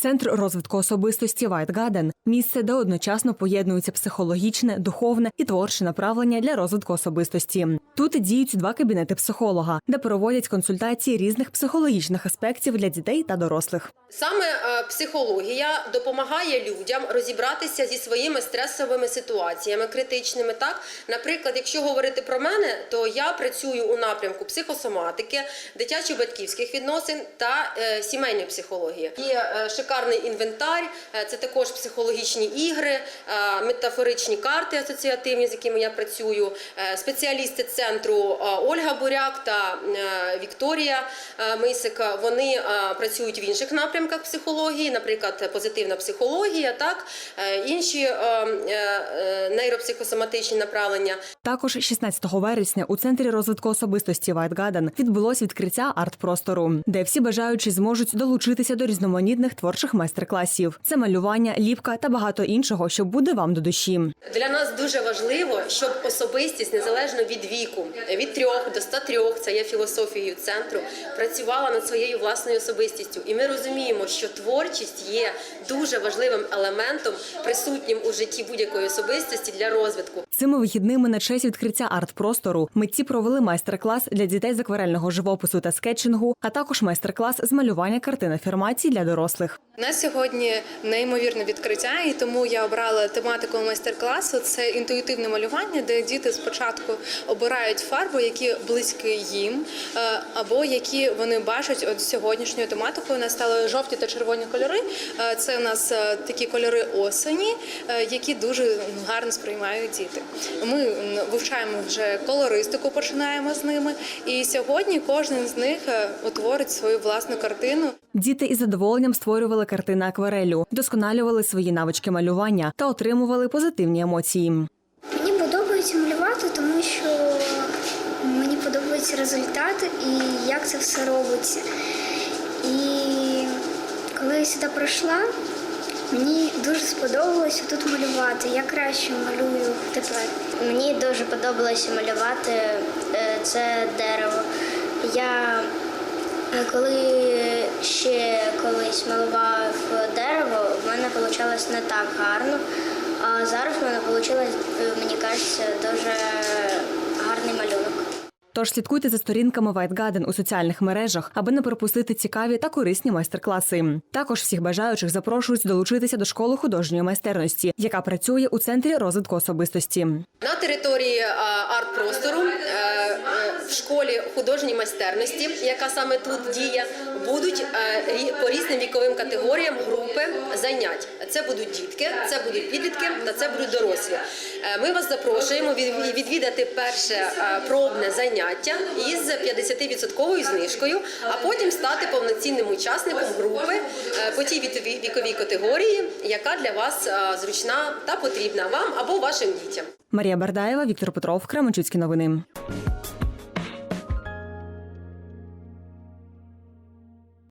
Центр розвитку особистості Garden – місце, де одночасно поєднуються психологічне, духовне і творче направлення для розвитку особистості. Тут діють два кабінети психолога, де проводять консультації різних психологічних аспектів для дітей та дорослих. Саме е, психологія допомагає людям розібратися зі своїми стресовими ситуаціями критичними. Так, наприклад, якщо говорити про мене, то я працюю у напрямку психосоматики, дитячо-батьківських відносин та е, сімейної психології. Е, шикарний інвентар, е, це також психологічні ігри, е, метафоричні карти асоціативні, з якими я працюю. Е, спеціалісти центру Ольга Буряк та Вікторія Мисик. Вони працюють в інших напрямках психології, наприклад, позитивна психологія, так інші нейропсихосоматичні направлення. Також 16 вересня у центрі розвитку особистості Garden відбулось відкриття арт-простору, де всі бажаючі зможуть долучитися до різноманітних творчих майстер-класів. Це малювання, ліпка та багато іншого, що буде вам до душі. Для нас дуже важливо, щоб особистість незалежно від віку, від трьох до 103, це є філософією центру, працювала над своєю власною особистістю. І ми розуміємо, що творчість є дуже важливим елементом, присутнім у житті будь-якої особистості для розвитку. Цими вихідними на честь відкриття арт-простору митці провели майстер-клас для дітей з акварельного живопису та скетчингу, а також майстер-клас з малювання картин афірмацій для дорослих. У нас сьогодні неймовірне відкриття, і тому я обрала тематику майстер-класу. Це інтуїтивне малювання, де діти спочатку обирають фарби, які близькі їм, е, або які вони бачать. От сьогоднішньою тематикою у нас стали жовті та червоні кольори. Е, Це у нас е, такі кольори осені, які дуже гарно сприймають діти. Ми вивчаємо вже колористику, починаємо з ними. І сьогодні кожен з них утворить свою власну картину. Діти із задоволенням створювали картини акварелю, вдосконалювали свої навички малювання та отримували позитивні емоції. Мені подобається малювати, тому що мені подобається результат і як це все робиться. І коли я сюди прийшла, мені дуже сподобалося тут малювати. Я краще малюю тепер. Мені дуже подобалося малювати е, це дерево. Я е, коли ще колись в мене вийшло не так гарно. А зараз в мене вийшло, мені кажеться, дуже. Тож слідкуйте за сторінками White Garden у соціальних мережах, аби не пропустити цікаві та корисні майстер-класи. Також всіх бажаючих запрошують долучитися до школи художньої майстерності, яка працює у центрі розвитку особистості. На території а, арт-простору е, е, в школі художньої майстерності, яка саме тут діє, будуть е, по різним віковим категоріям групи занять. Це будуть дітки, це будуть підлітки та це будуть дорослі. Е, Ми вас запрошуємо від- відвідати перше е, пробне заняття із 50% знижкою, а потім стати повноцінним учасником групи е, по тій віковій категорії, яка для вас е, зручна та потрібна вам або вашим дітям. Марія Бардаєва, Віктор Петров, Кременчуцькі новини.